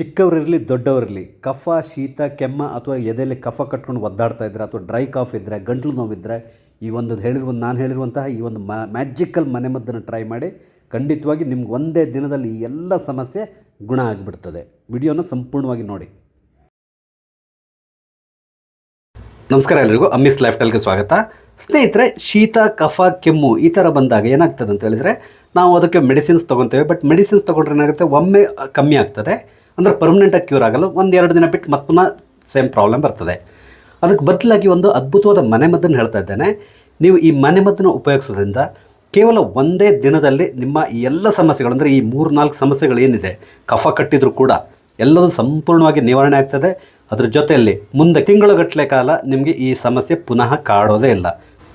ಚಿಕ್ಕವರಿರಲಿ, ದೊಡ್ಡವರಿರಲಿ, ಕಫ, ಶೀತ, ಕೆಮ್ಮ ಅಥವಾ ಎದೆಯಲ್ಲಿ ಕಫ ಕಟ್ಕೊಂಡು ಒದ್ದಾಡ್ತಾ ಇದ್ದರೆ ಅಥವಾ ಡ್ರೈ ಕಾಫ್ ಇದ್ದರೆ ಗಂಟ್ಲು ನೋವಿದ್ದರೆ ಈ ಒಂದು ಹೇಳಿರುವ, ನಾನು ಹೇಳಿರುವಂತಹ ಈ ಒಂದು ಮ್ಯಾಜಿಕಲ್ ಮನೆಮದ್ದನ್ನು ಟ್ರೈ ಮಾಡಿ, ಖಂಡಿತವಾಗಿ ನಿಮ್ಗೆ ಒಂದೇ ದಿನದಲ್ಲಿ ಈ ಎಲ್ಲ ಸಮಸ್ಯೆ ಗುಣ ಆಗಿಬಿಡ್ತದೆ. ವಿಡಿಯೋನ ಸಂಪೂರ್ಣವಾಗಿ ನೋಡಿ. ನಮಸ್ಕಾರ ಎಲ್ಲರಿಗೂ ಅಮ್ಮಿಸ್ ಲೈಫ್ ಸ್ಟೈಲ್ಗೆ ಸ್ವಾಗತ. ಸ್ನೇಹಿತರೆ, ಶೀತ, ಕಫ, ಕೆಮ್ಮು ಈ ಥರ ಬಂದಾಗ ಏನಾಗ್ತದೆ ಅಂತ ಹೇಳಿದರೆ, ನಾವು ಅದಕ್ಕೆ ಮೆಡಿಸಿನ್ಸ್ ತೊಗೊತೇವೆ, ಬಟ್ ಮೆಡಿಸಿನ್ಸ್ ತೊಗೊಂಡ್ರೆ ಏನಾಗುತ್ತೆ, ಒಮ್ಮೆ ಕಮ್ಮಿ ಆಗ್ತದೆ. ಅಂದರೆ ಪರ್ಮನೆಂಟಾಗಿ ಕ್ಯೂರ್ ಆಗಲ್ಲ. ಒಂದು ಎರಡು ದಿನ ಬಿಟ್ಟು ಮತ್ತೆ ಪುನಃ ಸೇಮ್ ಪ್ರಾಬ್ಲಮ್ ಬರ್ತದೆ. ಅದಕ್ಕೆ ಬದಲಾಗಿ ಒಂದು ಅದ್ಭುತವಾದ ಮನೆಮದ್ದನ್ನು ಹೇಳ್ತಾ ಇದ್ದೇನೆ. ನೀವು ಈ ಮನೆಮದ್ದನ್ನು ಉಪಯೋಗಿಸೋದ್ರಿಂದ ಕೇವಲ ಒಂದೇ ದಿನದಲ್ಲಿ ನಿಮ್ಮ ಈ ಎಲ್ಲ ಸಮಸ್ಯೆಗಳು, ಅಂದರೆ ಈ ಮೂರು ನಾಲ್ಕು ಸಮಸ್ಯೆಗಳು ಏನಿದೆ, ಕಫ ಕಟ್ಟಿದರೂ ಕೂಡ ಎಲ್ಲದೂ ಸಂಪೂರ್ಣವಾಗಿ ನಿವಾರಣೆ ಆಗ್ತದೆ. ಅದ್ರ ಜೊತೆಯಲ್ಲಿ ಮುಂದೆ ತಿಂಗಳುಗಟ್ಟಲೆ ಕಾಲ ನಿಮಗೆ ಈ ಸಮಸ್ಯೆ ಪುನಃ ಕಾಡೋದೇ ಇಲ್ಲ.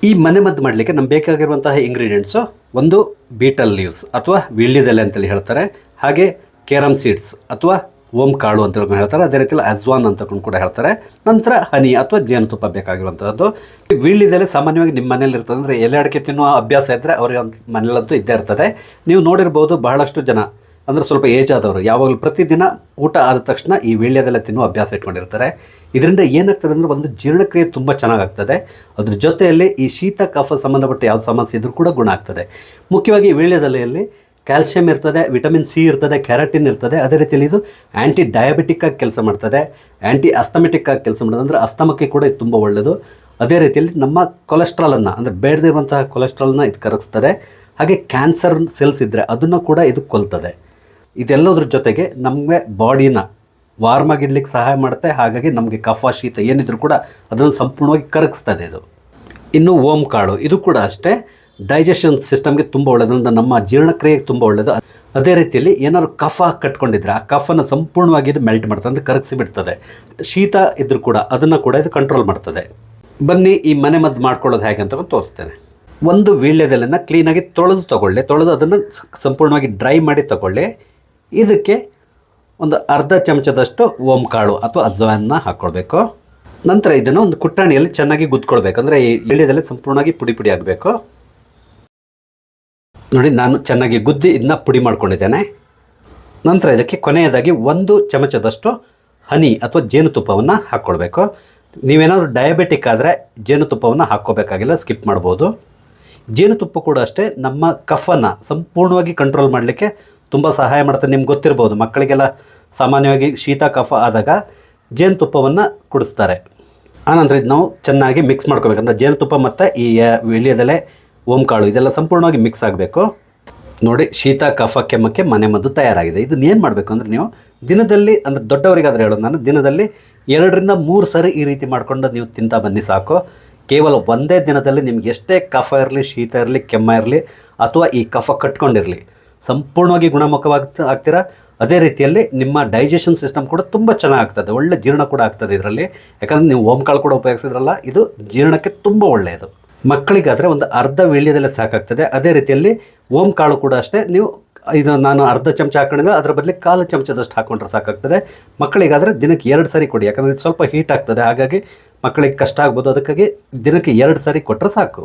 ಈ ಮನೆಮದ್ದು ಮಾಡಲಿಕ್ಕೆ ನಮ್ಗೆ ಬೇಕಾಗಿರುವಂತಹ ಇಂಗ್ರೀಡಿಯೆಂಟ್ಸು ಒಂದು ಬೀಟಲ್ ಲೀವ್ಸ್ ಅಥವಾ ವೀಳ್ಯದೆಲೆ ಅಂತೇಳಿ ಹೇಳ್ತಾರೆ. ಹಾಗೆ ಕೇರಮ್ ಸೀಡ್ಸ್ ಅಥವಾ ಓಂ ಕಾಳು ಅಂತ ಹೇಳ್ತಾರೆ. ಅದೇ ರೀತಿಯಲ್ಲಿ ಅಜ್ವಾನ್ ಅಂತ ಕೂಡ ಹೇಳ್ತಾರೆ. ನಂತರ ಹನಿ ಅಥವಾ ಜೇನುತುಪ್ಪ ಬೇಕಾಗಿರುವಂಥದ್ದು ವೀಳ್ಯದೆಲೆ ಸಾಮಾನ್ಯವಾಗಿ ನಿಮ್ಮ ಮನೇಲಿ ಇರ್ತದೆ ಅಂದರೆ ಎಲೆ ಅಡಿಕೆ ತಿನ್ನುವ ಅಭ್ಯಾಸ ಇದ್ದರೆ ಅವ್ರಿಗೆ ಮನೆಯಲ್ಲಂತೂ ಇದ್ದೇ ಇರ್ತದೆ. ನೀವು ನೋಡಿರ್ಬೋದು ಬಹಳಷ್ಟು ಜನ, ಅಂದರೆ ಸ್ವಲ್ಪ ಏಜ್ ಆದವರು, ಯಾವಾಗಲೂ ಪ್ರತಿದಿನ ಊಟ ಆದ ತಕ್ಷಣ ಈ ವೀಳ್ಯದೆಲೆ ತಿನ್ನುವ ಅಭ್ಯಾಸ ಇಟ್ಕೊಂಡಿರ್ತಾರೆ. ಇದರಿಂದ ಏನಾಗ್ತದೆ ಅಂದರೆ ಒಂದು ಜೀರ್ಣಕ್ರಿಯೆ ತುಂಬ ಚೆನ್ನಾಗಾಗ್ತದೆ. ಅದ್ರ ಜೊತೆಯಲ್ಲಿ ಈ ಶೀತ, ಕಫ ಸಂಬಂಧಪಟ್ಟ ಯಾವ ಸಮಸ್ಯೆ ಇದ್ರೂ ಕೂಡ ಗುಣ ಆಗ್ತದೆ. ಮುಖ್ಯವಾಗಿ ವೀಳ್ಯದೆಲೆಯಲ್ಲಿ ಕ್ಯಾಲ್ಶಿಯಂ ಇರ್ತದೆ, ವಿಟಮಿನ್ ಸಿ ಇರ್ತದೆ ಕ್ಯಾರಟಿನ್ ಇರ್ತದೆ. ಅದೇ ರೀತಿಯಲ್ಲಿ ಇದು ಆ್ಯಂಟಿ ಡಯಾಬಿಟಿಕ್ ಆಗಿ ಕೆಲಸ ಮಾಡ್ತದೆ. ಆ್ಯಂಟಿ ಅಸ್ತಮೆಟಿಕ್ ಆಗಿ ಕೆಲಸ ಮಾಡೋದು. ಅಂದರೆ ಅಸ್ತಮಕ್ಕೆ ಕೂಡ ಇದು ತುಂಬ ಒಳ್ಳೆಯದು ಅದೇ ರೀತಿಯಲ್ಲಿ ನಮ್ಮ ಕೊಲೆಸ್ಟ್ರಾಲನ್ನು ಅಂದರೆ ಬೇಡದಿರುವಂತಹ ಕೊಲೆಸ್ಟ್ರಾಲನ್ನ ಇದು ಕರಗಿಸ್ತದೆ. ಹಾಗೆ ಕ್ಯಾನ್ಸರ್ ಸೆಲ್ಸ್ ಇದ್ದರೆ ಅದನ್ನು ಕೂಡ ಇದು ಕೊಲ್ತದೆ. ಇದೆಲ್ಲದ್ರ ಜೊತೆಗೆ ನಮಗೆ ಬಾಡಿನ ವಾರ್ಮ್ ಆಗಿಡ್ಲಿಕ್ಕೆ ಸಹಾಯ ಮಾಡುತ್ತೆ. ಹಾಗಾಗಿ ನಮಗೆ ಕಫ, ಶೀತ ಏನಿದ್ರು ಕೂಡ ಅದನ್ನು ಸಂಪೂರ್ಣವಾಗಿ ಕರಗಿಸ್ತದೆ ಇದು. ಇನ್ನು ಓಂ ಕಾಳು, ಇದು ಕೂಡ ಅಷ್ಟೇ. ಡೈಜೆಷನ್ ಸಿಸ್ಟಮ್ಗೆ ತುಂಬ ಒಳ್ಳೆಯದು ಅಂದರೆ ನಮ್ಮ ಜೀರ್ಣಕ್ರಿಯೆಗೆ ತುಂಬ ಒಳ್ಳೆಯದು ಅದೇ ರೀತಿಯಲ್ಲಿ ಏನಾದ್ರು ಕಫ ಕಟ್ಕೊಂಡಿದ್ರೆ ಆ ಕಫನ ಸಂಪೂರ್ಣವಾಗಿ ಇದು ಮೆಲ್ಟ್ ಮಾಡ್ತದೆ, ಅಂದರೆ ಕರಗಿಸಿ ಬಿಡ್ತದೆ ಶೀತ ಇದ್ರೂ ಕೂಡ ಅದನ್ನು ಕೂಡ ಇದು ಕಂಟ್ರೋಲ್ ಮಾಡ್ತದೆ. ಬನ್ನಿ ಈ ಮನೆ ಮದ್ದು ಮಾಡ್ಕೊಳ್ಳೋದು ಹೇಗೆ ಅಂತ ತೋರಿಸ್ತೇನೆ. ಒಂದು ವೀಳ್ಯದೆಲೆನ ಕ್ಲೀನಾಗಿ ತೊಳೆದು ತಗೊಳ್ಳಿ. ತೊಳೆದು ಅದನ್ನು ಸಂಪೂರ್ಣವಾಗಿ ಡ್ರೈ ಮಾಡಿ ತಗೊಳ್ಳಿ. ಇದಕ್ಕೆ ಒಂದು ಅರ್ಧ ಚಮಚದಷ್ಟು ಓಂ ಕಾಳು ಅಥವಾ ಅಜ್ವಾನ್ನ ಹಾಕ್ಕೊಳ್ಬೇಕು. ನಂತರ ಇದನ್ನು ಒಂದು ಕುಟ್ಟಾಣಿಯಲ್ಲಿ ಚೆನ್ನಾಗಿ ಗುದ್ಕೊಳ್ಬೇಕು. ಅಂದರೆ ಈ ಎಳ್ಯದಲ್ಲೇ ಸಂಪೂರ್ಣವಾಗಿ ಪುಡಿ ಪುಡಿ ಆಗಬೇಕು. ನೋಡಿ, ನಾನು ಚೆನ್ನಾಗಿ ಗುದ್ದಿ ಇದನ್ನ ಪುಡಿ ಮಾಡ್ಕೊಂಡಿದ್ದೇನೆ. ನಂತರ ಇದಕ್ಕೆ ಕೊನೆಯದಾಗಿ ಒಂದು ಚಮಚದಷ್ಟು ಹನಿ ಅಥವಾ ಜೇನುತುಪ್ಪವನ್ನು ಹಾಕ್ಕೊಳ್ಬೇಕು. ನೀವೇನಾದರೂ ಡಯಾಬೆಟಿಕ್ ಆದರೆ ಜೇನುತುಪ್ಪವನ್ನು ಹಾಕ್ಕೋಬೇಕಾಗಿಲ್ಲ ಸ್ಕಿಪ್ ಮಾಡ್ಬೋದು. ಜೇನುತುಪ್ಪ ಕೂಡ ಅಷ್ಟೇ, ನಮ್ಮ ಕಫನ ಸಂಪೂರ್ಣವಾಗಿ ಕಂಟ್ರೋಲ್ ಮಾಡಲಿಕ್ಕೆ ತುಂಬ ಸಹಾಯ ಮಾಡ್ತಾರೆ ನಿಮ್ಗೆ ಗೊತ್ತಿರ್ಬೋದು, ಮಕ್ಕಳಿಗೆಲ್ಲ ಸಾಮಾನ್ಯವಾಗಿ ಶೀತ ಕಫ ಆದಾಗ ಜೇನುತುಪ್ಪವನ್ನು ಕುಡಿಸ್ತಾರೆ. ಆನಂತರ ಇದು ನಾವು ಚೆನ್ನಾಗಿ ಮಿಕ್ಸ್ ಮಾಡ್ಕೋಬೇಕಂದ್ರೆ ಜೇನುತುಪ್ಪ ಮತ್ತು ಈ ವೀಳ್ಯದೆಲೆ ಓಂ ಕಾಳು ಇದೆಲ್ಲ ಸಂಪೂರ್ಣವಾಗಿ ಮಿಕ್ಸ್ ಆಗಬೇಕು. ನೋಡಿ, ಶೀತ, ಕಫ, ಕೆಮ್ಮಕ್ಕೆ ಮನೆ ಮದ್ದು ತಯಾರಾಗಿದೆ. ಇದನ್ನ ಏನು ಮಾಡಬೇಕು ಅಂದರೆ ನೀವು ದಿನದಲ್ಲಿ, ಅಂದರೆ ದೊಡ್ಡವರಿಗಾದರೆ ಹೇಳೋದು ನಾನು, ದಿನದಲ್ಲಿ ಎರಡರಿಂದ ಮೂರು ಸರಿ ಈ ರೀತಿ ಮಾಡಿಕೊಂಡು ನೀವು ತಿಂತಾ ಬನ್ನಿ ಸಾಕು. ಕೇವಲ ಒಂದೇ ದಿನದಲ್ಲಿ ನಿಮ್ಗೆ ಎಷ್ಟೇ ಕಫ ಇರಲಿ, ಶೀತ ಇರಲಿ, ಕೆಮ್ಮ ಇರಲಿ, ಅಥವಾ ಈ ಕಫ ಕಟ್ಕೊಂಡಿರಲಿ, ಸಂಪೂರ್ಣವಾಗಿ ಗುಣಮುಖವಾಗ್ತ ಆಗ್ತೀರಾ? ಅದೇ ರೀತಿಯಲ್ಲಿ ನಿಮ್ಮ ಡೈಜೆಷನ್ ಸಿಸ್ಟಮ್ ಕೂಡ ತುಂಬ ಚೆನ್ನಾಗ್ತದೆ ಒಳ್ಳೆ ಜೀರ್ಣ ಕೂಡ ಆಗ್ತದೆ ಇದರಲ್ಲಿ. ಯಾಕಂದರೆ ನೀವು ಓಂಕಾಳು ಕೂಡ ಉಪಯೋಗಿಸಿದ್ರಲ್ಲ, ಇದು ಜೀರ್ಣಕ್ಕೆ ತುಂಬ ಒಳ್ಳೆಯದು. ಮಕ್ಕಳಿಗಾದರೆ ಒಂದು ಅರ್ಧ ವೀಳ್ಯದಲ್ಲೇ ಸಾಕಾಗ್ತದೆ. ಅದೇ ರೀತಿಯಲ್ಲಿ ಓಂ ಕಾಳು ಕೂಡ ಅಷ್ಟೇ. ನೀವು ಇದು ನಾನು ಅರ್ಧ ಚಮಚ ಹಾಕೊಂಡಿದ್ದೆ ಅದರ ಬದಲು ಕಾಲು ಚಮಚದಷ್ಟು ಹಾಕೊಂಡ್ರೆ ಸಾಕಾಗ್ತದೆ. ಮಕ್ಕಳಿಗಾದರೆ ದಿನಕ್ಕೆ ಎರಡು ಸಾರಿ ಕೊಡಿ, ಯಾಕಂದರೆ ಇದು ಸ್ವಲ್ಪ ಹೀಟ್ ಆಗ್ತದೆ. ಹಾಗಾಗಿ ಮಕ್ಕಳಿಗೆ ಕಷ್ಟ ಆಗ್ಬೋದು. ಅದಕ್ಕಾಗಿ ದಿನಕ್ಕೆ ಎರಡು ಸಾರಿ ಕೊಟ್ಟರೆ ಸಾಕು.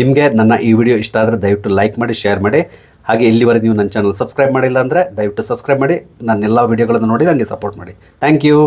ನಿಮಗೆ ನನ್ನ ಈ ವಿಡಿಯೋ ಇಷ್ಟ ಆದರೆ ದಯವಿಟ್ಟು ಲೈಕ್ ಮಾಡಿ, ಶೇರ್ ಮಾಡಿ. ಹಾಗೆ ಇಲ್ಲಿವರೆಗೆ ನೀವು ನನ್ನ ಚಾನಲ್ ಸಬ್ಸ್ಕ್ರೈಬ್ ಮಾಡಿಲ್ಲ ಅಂದರೆ ದಯವಿಟ್ಟು ಸಬ್ಸ್ಕ್ರೈಬ್ ಮಾಡಿ. ನನ್ನೆಲ್ಲ ವೀಡಿಯೋಗಳನ್ನು ನೋಡಿ ನನಗೆ ಸಪೋರ್ಟ್ ಮಾಡಿ. Thank you.